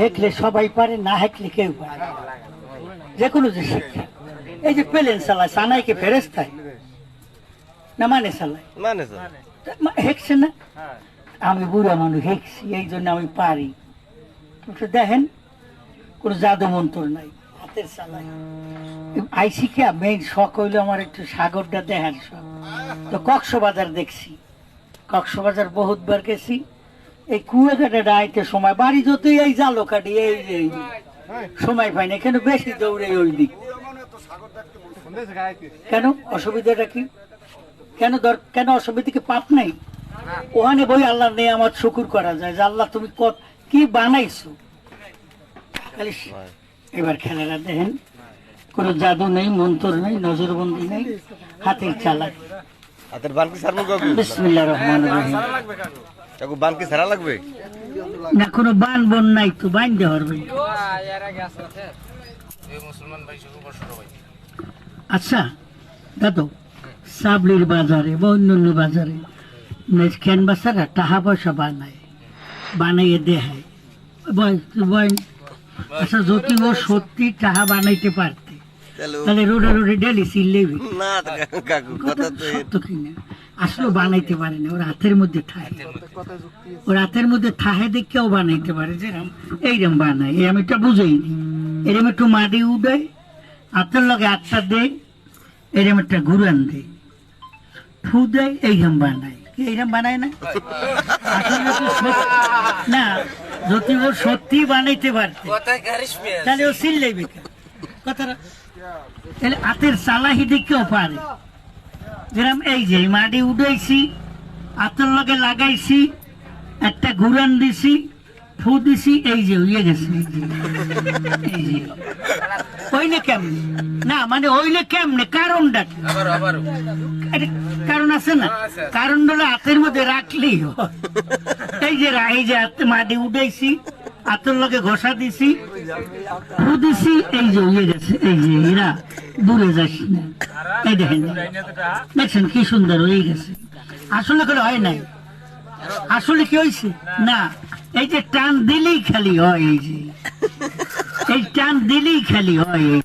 হেকলে সবাই পারে না হেকলে কেউ পারে। যে কোনো যে শিক্ষা। এই যে পেলেন চালায় সানাইকে ফেরেস্তায় না মানে চালায় মানে হেকছে না? আমি বুড়া মানুষ হেকছি এই জন্য আমি পারি। দেখেন কোনো জাদু মন্ত্র নাই হাতের চালাই আইসি কে মেইন শখ হইল আমার একটু সাগরটা দেখার শখ। তো কক্সবাজার দেখছি। কক্সবাজার বহুতবার গেছি। এই কুয়াকাটা আইতে সময় বাড়ি যতই এই জালো কাটি এই যে এই সময় পাই না কেন বেশি দৌড়ে ওই দিক। কেন? অসুবিধাটা কি? কেন দর কেন অসুবিধা কি? পাপ নাই? ওখানে বই আল্লাহ নেই আমার শুকুর করা যায় যে আল্লাহ তুমি কত কি বানাইছো? এবার খেলাটা দেখেন। কোনো জাদু নেই মন্ত্র নেই নজরবন্দি নেই হাতের চালাক। হাতের বিসমিল্লাহ রহমান রহিম। কাকু বান কি সারা লাগবে? না কোনো বান বন নাই তো ভাই আচ্ছা দাদু সাবলির বাজারে বা অন্যান্য বাজারে ক্যানভাসারা টাকা পয়সা বানায় বানাইয়ে বয়- আচ্ছা যদি ও সত্যি টাকা বানাইতে পারতে তাহলে রোডে রোডে ডেলি সিললেবি না কাকু, কাকু কথা তো সত্য কিনা। আসলে বানাইতে পারে না ওর হাতের মধ্যে ঠায় ওর হাতের মধ্যে থাহে দেখেও বানাইতে পারে যেরকম এইরকম বানায় এই আমি এটা বুঝাইনি। এরম একটু মাটি উঠায় হাতের লগে আটটা দেয় এরম একটা ঘুরান দেয় ফু দেয় এইরকম বানায়। কি এইরকম বানায় না? আসলে না যদি ও সত্যি বানাইতে পারতে। তাহলে ও সিললেই বেকার কথাটা তাহলে হাতের চালাহি দেখেও পারে। যেরকম এই যে মাটি উঠাইছি হাতের লগে লাগাইছি একটা ঘুরান দিছি ফু দিছি এই যে হইয়ে গেছে। এই যে। হইলে কেমনে? না মানে হইলে কেমনে? কারণটা কারণ আছে না? কারণ হলো হাতের মধ্যে রাখলেই এই যে এই যে মাটি উঠাইছি হাতের লগে ঘষা দিছি দিছি এই যে হইয়ে গেছে, এই যে এরা দূরে যাস না। এই দেখেন, দেখছেন কি সুন্দর হয়ে গেছে। আসলে করে হয় নাই। আসলে কি হয়েছে? না, এই যে টান দিলেই খালি হয়, এই যে। এই টান দিলেই খালি হয়, এই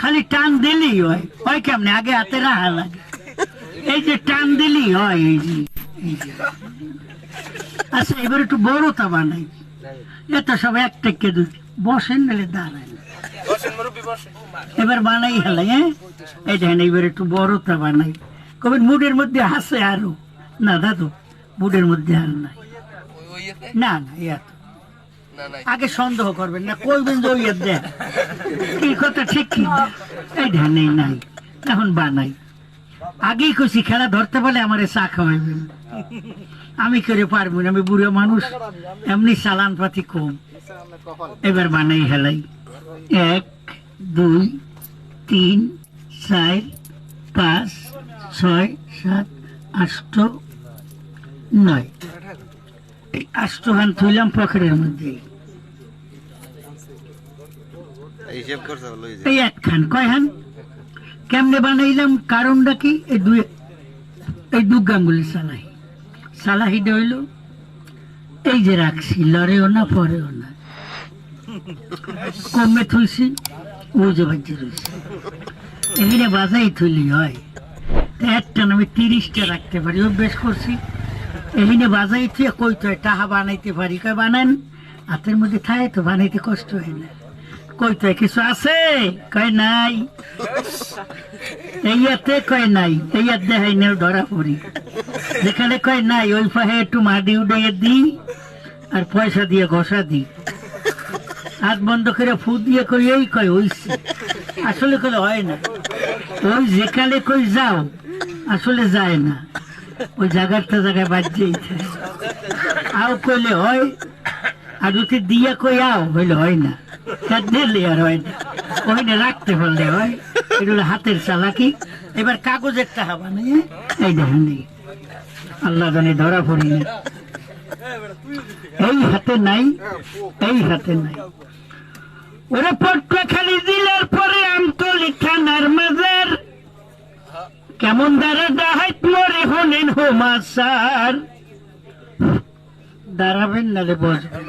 খালি টান দিলেই হয়। হয় কেমনে? আগে হাতে রাহা লাগে। এই যে টান দিলেই হয়, এই যে। আচ্ছা এবার একটু বড়টা বানাই। এত সব এক টেকে বসেন, নাহলে দাঁড়ায় এবার বানাই হেলাই হ্যাঁ? এই দেখেন, এবার একটু বড়টা বানাই। কবেন মুডের মধ্যে হাসে আরও। না, দাদু, মুডের মধ্যে আর নাই। না না, ইয়া আগে সন্দেহ করবেন না, কইবেন যে ওই দেখ। কি কথা ঠিক কি এই ধ্যান এই নাই। এখন বানাই। আগেই কইছি খেলা ধরতে পারলে আমার চা খাওয়াইবেন আমি করে পারব না আমি বুড়ো মানুষ এমনি চালান পাতি কম। এবার বানাই হেলাই। এক দুই তিন চার পাঁচ ছয় সাত আষ্ট নয়। এই আষ্টখান থইলাম পকেটের মধ্যে। এই একখান। কয়খান কেমনে বানাইলাম? কারণটা কি? এই দুই এই দু গাঙ্গুলি সালাহি সালাহিটা হইল, এই যে রাখছি, লড়েও না, পরেও না। কমে থুইছি, ও যে বাজ্যে রয়েছে এখানে বাজাই থইলি হয়। একটা আমি তিরিশটা রাখতে পারি, অভ্যেস করছি। এখানে বাজাই থুয়ে কই তো টাহা বানাইতে পারি? কয় বানান, হাতের মধ্যে থাকে তো বানাইতে কষ্ট হয় না। কই তো কিছু আছে? কয় নাই। এইয়াতে কয় নাই। এইয়াত দেখাই নেও ধরা পড়ি। যেখানে কয় নাই, ওই পাহে একটু মাটি উড়ে দিই আর পয়সা দিয়ে ঘষা দিই হাত বন্ধ করে ফু দিয়ে কই এই কয়, হইছে। আসলে কলে হয় না। ওই যেখানে কই যাও, আসলে যায় না। ওই জায়গাটা জায়গায় বাজছেই থাকে আও কইলে, হয় যদি দিয়া কই আও হইলে হয় না। দিলে আর হয় না। ওইটা রাখতে পারলে হয়। এগুলো হাতের চালাকি। এবার কাগজের টাকা বানিয়ে এই দেখেন। আল্লাহ জানে ধরা পড়ি না। এই হাতে নাই। এই হাতে নাই। ওরা পটুয়াখালী জেলার পরে আমতলি থানার মাজার। কেমন দ্বারা ডাহাইত মরে হলেন হোমা স্যার দাঁড়াবেন নালে বসবেন